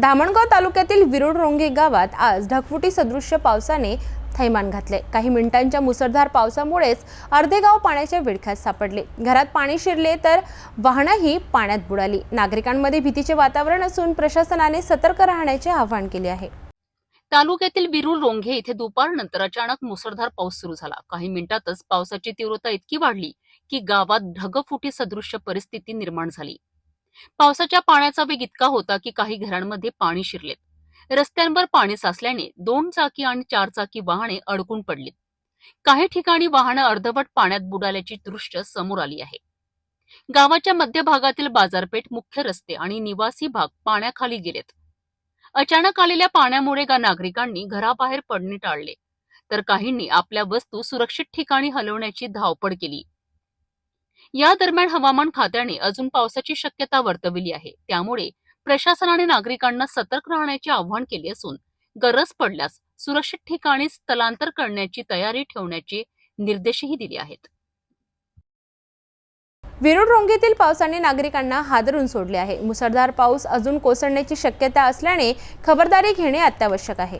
धामणगाव तालुक्यातील विरुड रोंगे गावात आज ढगफुटी सदृश्य पावसाने थैमान घातले. काही मिनिटांच्या मुसळधार पावसामुळेच अर्धे गाव पाण्याच्या विळख्यात सापडले. घरात पाणी शिरले तर वाहनंही पाण्यात बुडाली. नागरिकांमध्ये भीतीचे वातावरण असून प्रशासनाने सतर्क राहण्याचे आवाहन केले आहे. तालुक्यातील बिरुल रोंघे इथे दुपारनंतर अचानक मुसळधार पाऊस सुरू झाला. काही मिनिटातच पावसाची तीव्रता इतकी वाढली की गावात ढगफुटी सदृश्य परिस्थिती निर्माण झाली. पावसाच्या पाण्याचा वेग इतका होता की काही घरांमध्ये पाणी शिरलेत. रस्त्यांवर पाणी साचल्याने दोन चाकी आणि चार चाकी वाहने अडकून पडलीत. काही ठिकाणी वाहनं अर्धवट पाण्यात बुडाल्याची दृश्य समोर आली आहे. गावाच्या मध्यभागातील बाजारपेठ मुख्य रस्ते आणि निवासी भाग पाण्याखाली गेलेत. अचानक आलेल्या पाण्यामुळे नागरिकांनी घराबाहेर पडणे टाळले. तर काहींनी आपल्या वस्तू सुरक्षित ठिकाणी हलवण्याची धावपळ केली. या दरम्यान हवामान खात्याने अजून पावसाची शक्यता वर्तवली आहे. त्यामुळे प्रशासनाने नागरिकांना सतर्क राहण्याचे आवाहन केले असून गरज पडल्यास सुरक्षित ठिकाणी स्थलांतर करण्याची तयारी ठेवण्याचे निर्देशही दिले आहेत. विरुड रोंगेतील पावसाने नागरिकांना हादरून सोडले आहे. मुसळधार पाऊस अजून कोसळण्याची शक्यता असल्याने खबरदारी घेणे अत्यावश्यक आहे.